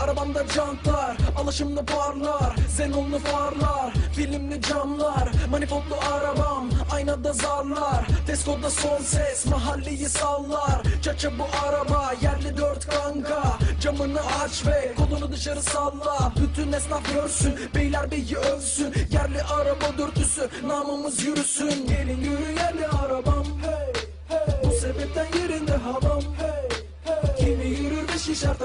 Arabamda jantlar, alışımlı parlar Xenonlu farlar, filmli camlar Manifoldlu arabam, aynada zarlar Tesko'da son ses, mahalleyi sallar. Çaça bu araba, yerli dört kanka Camını aç ve kolunu dışarı salla. Bütün esnaf görsün, beyler beyi övsün. Yerli araba dörtüsü, namımız yürüsün. Gelin yürü yerli arabam hey, hey. Bu sebepten yerinde havam hey, hey. Kimi yürür ve şişer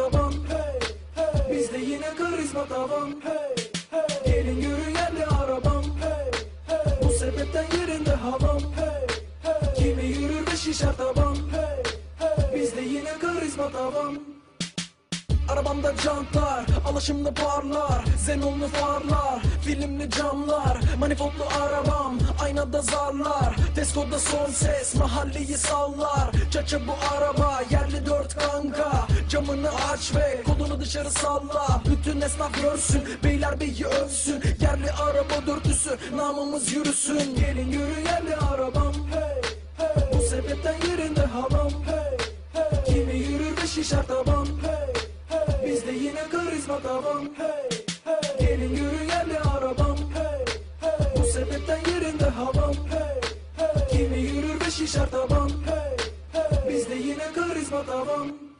yine karizma tavan hey, hey. Gelin yürü yerli arabam hey, hey. Bu sebepten yerinde havam hey, hey. Kimi yürür ve şişer taban hey, hey. Bizde yine karizma tavan Arabamda jantlar, alışımlı parlar Xenonlu farlar, filmli camlar Manifoldlu arabam, aynada zarlar Tesko'da son ses, mahalleyi sallar Çaça bu araba, yerli dört kanka Camını aç ve kolunu dışarı salla Bütün esnaf görsün, beyler beyi övsün Yerli araba dörtüsü, namımız yürüsün Gelin yürü yerli arabam hey, hey. Bu sebepten yerinde havam hey, hey. Kimi yürür ve şişer taban hey, hey. Bizde yine karizma tavan hey, hey. Gelin yürü yerli arabam hey, hey. Bu sebepten yerinde havam hey, hey. Kimi yürür ve şişer taban hey, hey. Bizde yine karizma tavan